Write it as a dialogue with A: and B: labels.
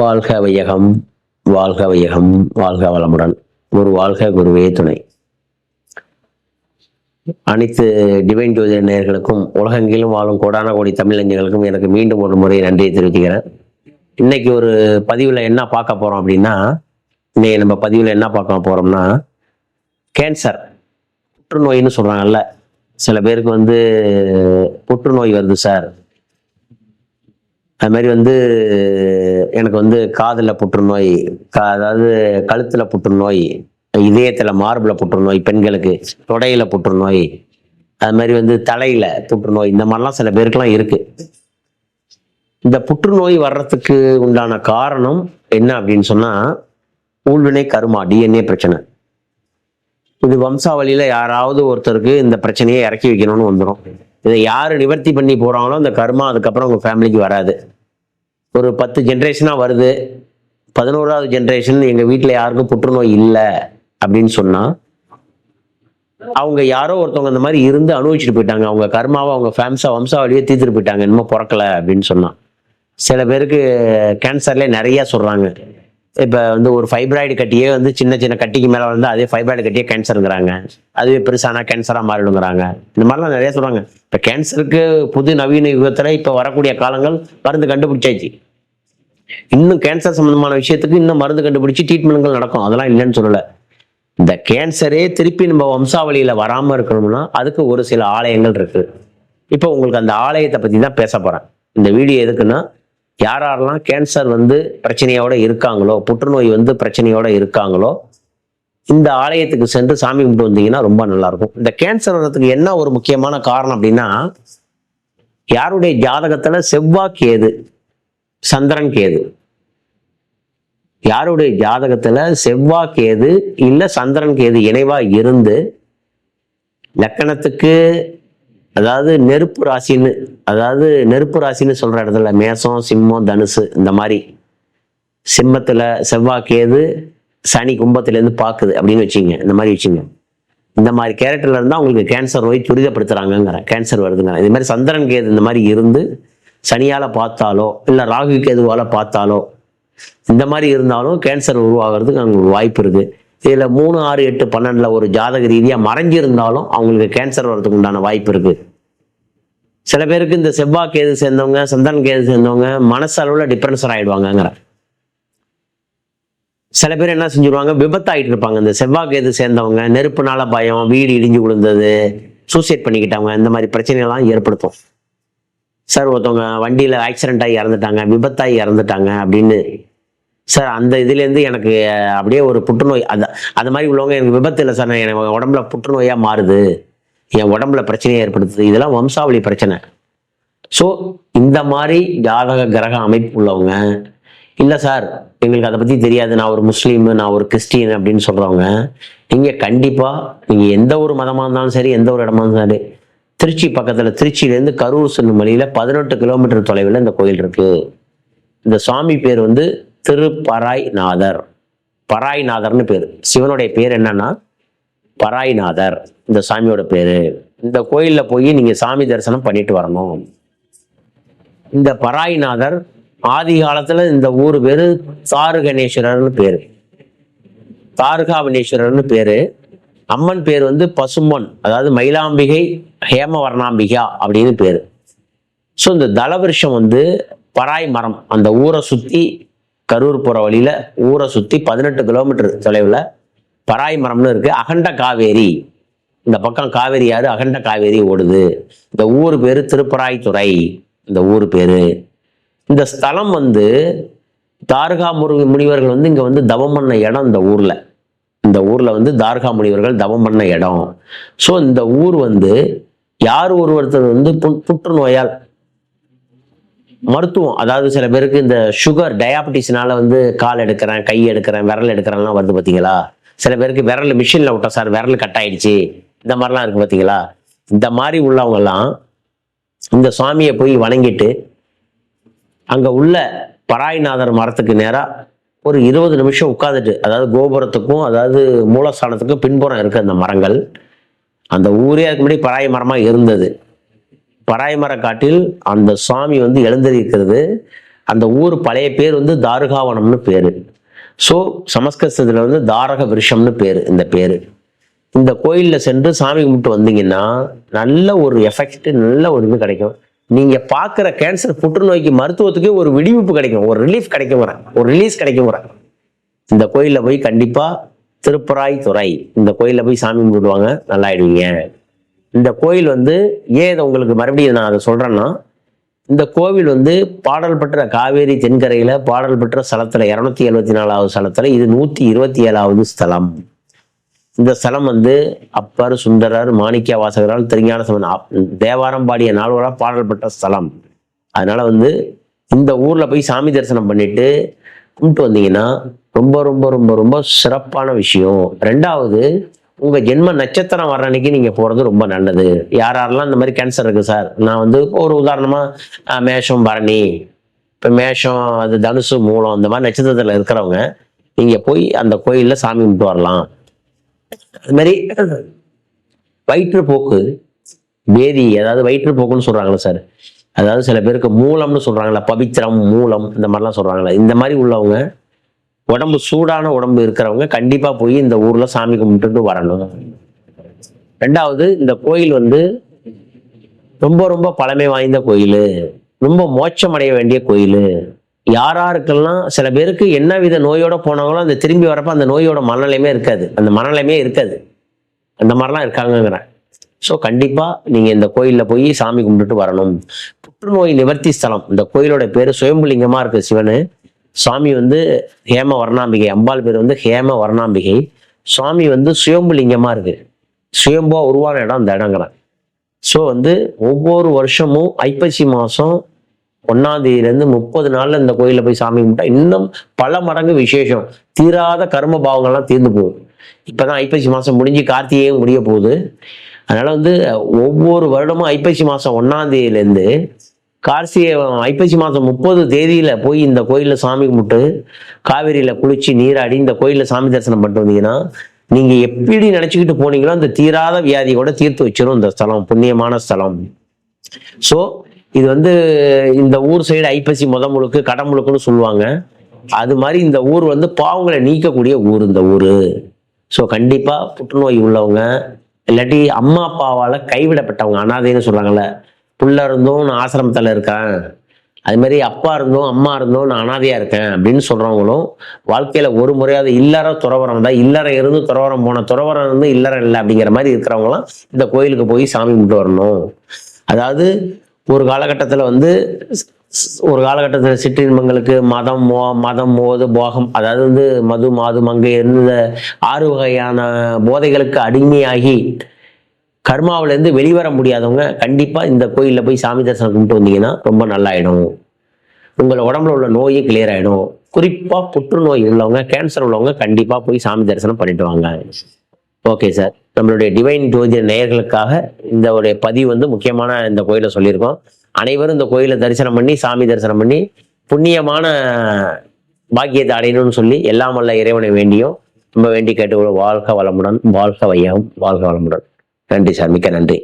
A: வாழ்க வையகம் வாழ்க வையகம் வாழ்க வளமுடன். ஒரு வாழ்க குருவே துணை. அனைத்து டிவைன் ஜோதிட நேயர்களுக்கும் உலகெங்கிலும் வாழும் கோடான கோடி தமிழஞ்சங்களுக்கும் எனக்கு மீண்டும் ஒரு முறை நன்றியை தெரிவிக்கிறேன் இன்னைக்கு ஒரு பதிவில் என்ன பார்க்க போகிறோம் அப்படின்னா இன்னைக்கு நம்ம பதிவில் என்ன பார்க்க போகிறோம்னா கேன்சர் புற்றுநோயின்னு சொல்கிறாங்கல்ல சில பேருக்கு வந்து புற்றுநோய் வருது சார். அது மாதிரி வந்து எனக்கு வந்து காதில் புற்றுநோய் அதாவது கழுத்தில் புற்றுநோய் இதயத்தில் மார்பில் புற்றுநோய் பெண்களுக்கு தொடையில் புற்றுநோய் அது மாதிரி வந்து தலையில் புற்றுநோய் இந்த மாதிரிலாம் சில பேருக்கெல்லாம் இருக்குது இந்த புற்றுநோய் வர்றதுக்கு உண்டான காரணம் என்ன அப்படின்னு சொன்னால் ஊழ்வினை கருமா டிஎன்ஏ பிரச்சனை. இது வம்சாவளியில் யாராவது ஒருத்தருக்கு இந்த பிரச்சனையை இறக்கி வைக்கணும்னு வந்துடும் இதை யார் நிவர்த்தி பண்ணி போகிறாங்களோ அந்த கர்மா அதுக்கப்புறம் உங்கள் ஃபேமிலிக்கு வராது. ஒரு பத்து ஜென்ரேஷனாக வருது. பதினோராவது ஜென்ரேஷன் எங்கள் வீட்டில் யாருக்கும் புற்றுநோய் இல்லை அப்படின்னு சொன்னால் அவங்க யாரோ ஒருத்தவங்க அந்த மாதிரி இருந்து அனுபவிச்சுட்டு போயிட்டாங்க. அவங்க கர்மாவை அவங்க ஃபேம்ஸா வம்சாவளியே தீர்த்துட்டு போயிட்டாங்க. இன்னமும் பிறக்கலை அப்படின்னு சொன்னான் சில பேருக்கு கேன்சர்லேயே நிறையா சொல்கிறாங்க இப்போ வந்து ஒரு ஃபைப்ராய்டு கட்டியே வந்து சின்ன சின்ன கட்டிக்கு மேலே வந்து அதே ஃபைப்ராய்டு கட்டியே கேன்சருங்கிறாங்க அதுவே பெருசானா கேன்சராக மாறிடுங்கிறாங்க. இந்த மாதிரிலாம் நிறைய சொல்கிறாங்க இப்போ கேன்சருக்கு புது நவீன யுகத்தில் இப்போ வரக்கூடிய காலங்கள் மருந்து கண்டுபிடிச்சாச்சு. இன்னும் கேன்சர் சம்மந்தமான விஷயத்துக்கு இன்னும் மருந்து கண்டுபிடிச்சி ட்ரீட்மெண்ட்கள் நடக்கும். அதெல்லாம் இல்லைன்னு சொல்லலை. இந்த கேன்சரே திருப்பி நம்ம வம்சாவளியில் வராமல் இருக்கணும்னா அதுக்கு ஒரு சில ஆலயங்கள் இருக்குது இப்போ உங்களுக்கு அந்த ஆலயத்தை பற்றி தான் பேச போகிறேன் இந்த வீடியோ எதுக்குன்னா யார் யாரெல்லாம் கேன்சர் வந்து பிரச்சனையோட இருக்காங்களோ புற்றுநோய் வந்து பிரச்சனையோட இருக்காங்களோ இந்த ஆலயத்துக்கு சென்று சாமி கும்பிட்டு வந்தீங்கன்னா ரொம்ப நல்லா இருக்கும் இந்த கேன்சர் வர்றதுக்கு என்ன ஒரு முக்கியமான காரணம் அப்படின்னா யாருடைய ஜாதகத்துல செவ்வாய் கேது சந்திரன் கேது? யாருடைய ஜாதகத்துல செவ்வாய் கேது இல்ல சந்திரன் கேது இணைவா இருந்து லக்கணத்துக்கு அதாவது நெருப்பு ராசின்னு அதாவது நெருப்பு ராசின்னு சொல்ற இடத்துல மேசம் சிம்மம் தனுசு இந்த மாதிரி சிம்மத்துல செவ்வாய் கேது சனி கும்பத்துல இருந்து பாக்குது அப்படின்னு வச்சுங்க இந்த மாதிரி வச்சுங்க இந்த மாதிரி கேரக்டர்ல இருந்தா உங்களுக்கு கேன்சர் நோய் துரிதப்படுத்துறாங்கங்கிற கேன்சர் வருதுங்க இது மாதிரி சந்திரன் கேது இந்த மாதிரி இருந்து சனியால பார்த்தாலோ இல்ல ராகு கேதுவால பார்த்தாலோ இந்த மாதிரி இருந்தாலும் கேன்சர் உருவாகிறதுக்கு அவங்களுக்கு வாய்ப்பு இருக்கு. இதில் மூணு ஆறு எட்டு பன்னெண்டில் ஒரு ஜாதக ரீதியாக மறைஞ்சிருந்தாலும் அவங்களுக்கு கேன்சர் வர்றதுக்கு உண்டான வாய்ப்பு இருக்குது சில பேருக்கு இந்த செவ்வாய் கேது சேர்ந்தவங்க சந்தன கேது சேர்ந்தவங்க மனசளவில் டிப்ரென்சர் ஆகிடுவாங்கங்கிற சில பேர் என்ன செஞ்சுருவாங்க? விபத்தாயிட்டு இருப்பாங்க. இந்த செவ்வாய் கேது சேர்ந்தவங்க நெருப்புனால பயம் வீடு இடிஞ்சு விழுந்தது சூசைட் பண்ணிக்கிட்டவங்க இந்த மாதிரி பிரச்சனைகள்லாம் ஏற்படுத்தும். சார் ஒருத்தவங்க வண்டியில் ஆக்சிடென்ட் ஆகி இறந்துட்டாங்க விபத்தாகி இறந்துட்டாங்க அப்படின்னு சார் அந்த இதுலேருந்து எனக்கு அப்படியே ஒரு புற்றுநோய் அந்த அந்த மாதிரி உள்ளவங்க எனக்கு விபத்து இல்லை சார். நான் எனக்கு உடம்புல புற்றுநோயாக மாறுது. என் உடம்புல பிரச்சனையை ஏற்படுத்துது. இதெல்லாம் வம்சாவளி பிரச்சனை. ஸோ இந்த மாதிரி ஜாதக கிரக அமைப்பு உள்ளவங்க இல்லை சார் எங்களுக்கு அதை பற்றி தெரியாது. நான் ஒரு முஸ்லீம் நான் ஒரு கிறிஸ்டின் அப்படின்னு சொல்கிறவங்க நீங்கள் கண்டிப்பாக நீங்கள் எந்த ஒரு மதமாக இருந்தாலும் சரி எந்த ஒரு இடமா இருந்தாலும் சரி திருச்சி பக்கத்தில் திருச்சியிலேருந்து கரூர் செல்லும் வழியில் பதினெட்டு கிலோமீட்டர் தொலைவில் இந்த கோயில் இருக்குது இந்த சுவாமி பேர் வந்து திருப்பராய்நாதர். பராய்நாதர்னு பேர். சிவனுடைய பேர் என்னன்னா பராய்நாதர். இந்த சாமியோட பேரு. இந்த கோயிலில் போய் நீங்கள் சாமி தரிசனம் பண்ணிட்டு வரணும். இந்த பராய்நாதர் ஆதி காலத்தில் இந்த ஊர் பேரு தாருகணேஸ்வரர்னு பேர். தாருகாவனேஸ்வரர்னு பேரு. அம்மன் பேர் வந்து பசுமன் அதாவது மயிலாம்பிகை ஹேமவர்ணாம்பிகா அப்படின்னு பேர். ஸோ இந்த தலவருஷம் வந்து பராய் மரம். அந்த ஊரை சுற்றி கரூர் போற வழியில ஊரை சுத்தி பதினெட்டு கிலோமீட்டர் தொலைவில் பராய் மரம்னு இருக்கு. அகண்ட காவேரி. இந்த பக்கம் காவேரி யாரு? அகண்ட காவேரி ஓடுது. இந்த ஊர் பேரு திருப்பராய்த்துறை இந்த ஊர் பேரு. இந்த ஸ்தலம் வந்து தாரகா முரு முனிவர்கள் வந்து இங்க வந்து தவம் பண்ண இடம் இந்த ஊர்ல. இந்த ஊர்ல வந்து தாரகா முனிவர்கள் தவம் பண்ண இடம். ஸோ இந்த ஊர் வந்து யார் ஒருவர்த்தர் வந்து புற்றுநோயால் மருத்துவம் அதாவது சில பேருக்கு இந்த சுகர் டயாபட்டிஸ்னால வந்து கால் எடுக்கிறேன் கை எடுக்கிறேன் விரல் எடுக்கிறேன்லாம் வருது பார்த்தீங்களா சில பேருக்கு விரல் மிஷினில் விட்டோம் சார் விரல் கட் ஆயிடுச்சு. இந்த மாதிரிலாம் இருக்கு பார்த்தீங்களா இந்த மாதிரி உள்ளவங்கெல்லாம் இந்த சுவாமியை போய் வணங்கிட்டு அங்கே உள்ள பராயிநாதர் மரத்துக்கு நேராக ஒரு இருபது நிமிஷம் உட்காந்துட்டு அதாவது கோபுரத்துக்கும் அதாவது மூலஸ்தானத்துக்கும் பின்புறம் இருக்குது அந்த மரங்கள் அந்த ஊரே அதுக்கு முன்னாடி பராய் மரமாக இருந்தது. பராய்மர காட்டில் அந்த சுவாமி வந்து எழுந்திருக்கிறது. அந்த ஊர் பழைய பேர் வந்து தாருகாவனம்னு பேர். ஸோ சமஸ்கிருதத்தில் வந்து தாரக விருஷம்னு பேர் இந்த பேர். இந்த கோயிலில் சென்று சாமி கும்பிட்டு வந்தீங்கன்னா நல்ல ஒரு எஃபெக்ட் நல்ல ஒரு இது கிடைக்கும். நீங்கள் பார்க்குற கேன்சர் புற்றுநோய்க்கு மருத்துவத்துக்கே ஒரு விடிவிப்பு கிடைக்கும் ஒரு ரிலீஃப் கிடைக்கும் வரேன் ஒரு ரிலீஸ் கிடைக்கும் வரேன் இந்த கோயிலில் போய் கண்டிப்பாக திருப்பராய் துறை இந்த கோயிலில் போய் சாமி கும்பிடுவாங்க நல்லாயிடுவீங்க இந்த கோயில் வந்து ஏன் இதை உங்களுக்கு மறுபடியும் நான் அதை சொல்கிறேன்னா இந்த கோவில் வந்து பாடல் பெற்ற காவேரி தென்கரையில் பாடல் பெற்ற ஸ்தலத்தில் இரநூத்தி எழுபத்தி நாலாவது ஸ்தலத்தில் இது நூற்றி இருபத்தி ஏழாவது ஸ்தலம். இந்த ஸ்தலம் வந்து அப்பர் சுந்தரர் மாணிக்க வாசகரால் திருஞான சமன் தேவாரம் பாடிய நால்வரால் பாடல் பெற்ற ஸ்தலம். அதனால் வந்து இந்த ஊரில் போய் சாமி தரிசனம் பண்ணிட்டு கும்பிட்டு வந்தீங்கன்னா ரொம்ப ரொம்ப ரொம்ப ரொம்ப சிறப்பான விஷயம். ரெண்டாவது உங்க ஜென்ம நட்சத்திரம் வர்ற அன்னைக்கு நீங்க போறது ரொம்ப நல்லது. யார் யாரெல்லாம் இந்த மாதிரி கேன்சர் இருக்கு சார்? நான் வந்து ஒரு உதாரணமா மேஷம் பரணி இப்போ மேஷம் அது தனுசு மூலம் இந்த மாதிரி நட்சத்திரத்துல இருக்கிறவங்க நீங்க போய் அந்த கோயில்ல சாமி கும்பிட்டு வரலாம். அது மாதிரி வயிற்றுப்போக்கு வேதி அதாவது வயிற்றுப்போக்குன்னு சொல்றாங்களே சார்? அதாவது சில பேருக்கு மூலம்னு சொல்றாங்களா பவித்திரம் மூலம் இந்த மாதிரிலாம் சொல்றாங்களே இந்த மாதிரி உள்ளவங்க உடம்பு சூடான உடம்பு இருக்கிறவங்க கண்டிப்பாக போய் இந்த ஊரில் சாமி கும்பிட்டுட்டு வரணும். ரெண்டாவது இந்த கோயில் வந்து ரொம்ப ரொம்ப பழமை வாய்ந்த கோயில். ரொம்ப மோட்சம் அடைய வேண்டிய கோயில். யாராருக்கெல்லாம் சில பேருக்கு என்ன வித நோயோட போனாங்களோ அந்த திரும்பி வரப்ப அந்த நோயோட மனநிலையுமே இருக்காது. அந்த மனநிலையுமே இருக்காது. அந்த மாதிரிலாம் இருக்காங்கங்கிறேன் ஸோ கண்டிப்பாக நீங்கள் இந்த கோயிலில் போய் சாமி கும்பிட்டுட்டு வரணும். புற்றுநோய் நிவர்த்தி ஸ்தலம். இந்த கோயிலோட பேர் சுயம்புலிங்கமாக இருக்குது சிவனு. சுவாமி வந்து ஹேம வர்ணாம்பிகை அம்பாள் பேர் வந்து ஹேம வர்ணாம்பிகை. சுவாமி வந்து சுயம்புலிங்கமா இருக்கு. சுயம்புவா உருவான இடம் அந்த இடங்கிறாங்க ஸோ வந்து ஒவ்வொரு வருஷமும் ஐப்பசி மாதம் ஒன்னாந்தேதியிலேருந்து முப்பது நாளில் இந்த கோயிலில் போய் சாமி கும்பிட்டா இன்னும் பல மடங்கு விசேஷம். தீராத கர்ம பாவங்கள்லாம் தீர்ந்து போகும் இப்பதான் ஐப்பசி மாதம் முடிஞ்சு கார்த்திகையும் முடிய போகுது. அதனால் வந்து ஒவ்வொரு வருடமும் ஐப்பசி மாதம் ஒன்னாந்தேதியிலேருந்து தேதியிலேருந்து கார்த்திகை ஐப்பசி மாதம் முப்பது தேதியில் போய் இந்த கோயிலில் சாமி கும்பிட்டு காவிரியில் குளிச்சு நீராடி இந்த கோயிலில் சாமி தரிசனம் பண்ணிட்டு வந்தீங்கன்னா நீங்கள் எப்படி நினச்சிக்கிட்டு போனீங்களோ அந்த தீராத வியாதியை கூட தீர்த்து வச்சிரும் இந்த ஸ்தலம் புண்ணியமான ஸ்தலம். ஸோ இது வந்து இந்த ஊர் சைடு ஐப்பசி முத முழுக்கு கடமுழுக்குன்னு சொல்லுவாங்க. அது மாதிரி இந்த ஊர் வந்து பாவங்களை நீக்கக்கூடிய ஊர் இந்த ஊர். ஸோ கண்டிப்பாக புற்றுநோய் உள்ளவங்க இல்லாட்டி அம்மா அப்பாவால் கைவிடப்பட்டவங்க அனாதைன்னு சொல்றாங்கல்ல புள்ள இருந்தும் நான் ஆசிரமத்தில் இருக்கேன். அது மாதிரி அப்பா இருந்தும் அம்மா இருந்தும் நான் அனாதையாக இருக்கேன் அப்படின்னு சொல்கிறவங்களும் வாழ்க்கையில் ஒரு முறையாவது இல்லற துறவரம் தான். இல்லறம் இருந்து துறவரம் போன துறவரம் இருந்து இல்லறம் இல்லை அப்படிங்கிற மாதிரி இருக்கிறவங்களாம் இந்த கோயிலுக்கு போய் சாமி கும்பிட்டு வரணும். அதாவது ஒரு காலகட்டத்தில் வந்து ஒரு காலகட்டத்தில் சிற்றின்பங்களுக்கு மதம் மோ மதம் மோது போகம் அதாவது வந்து மது மாது மங்கை இருந்த ஆறு வகையான போதைகளுக்கு அடிமையாகி கர்மாவிலேருந்து வெளிவர முடியாதவங்க கண்டிப்பாக இந்த கோயிலில் போய் சாமி தரிசனம் கும்பிட்டு வந்தீங்கன்னா ரொம்ப நல்லாயிடும். உங்கள் உடம்புல உள்ள நோயே கிளியர் ஆகிடும் குறிப்பாக புற்றுநோய் உள்ளவங்க கேன்சர் உள்ளவங்க கண்டிப்பாக போய் சாமி தரிசனம் பண்ணிட்டு வாங்க. ஓகே சார் நம்மளுடைய டிவைன் ஜோதிட நேயர்களுக்காக இந்த ஒரு பதிவு வந்து முக்கியமான இந்த கோயிலை சொல்லியிருக்கோம். அனைவரும் இந்த கோயிலை தரிசனம் பண்ணி சாமி தரிசனம் பண்ணி புண்ணியமான பாக்கியத்தை அடையணும்னு சொல்லி எல்லாம் வல்ல இறைவனை வேண்டியும் ரொம்ப வேண்டி கேட்டு வாழ்க வளமுடன் வாழ்க வையம் வாழ்க வளமுடன். நன்றி சார் மிக்க நன்றி.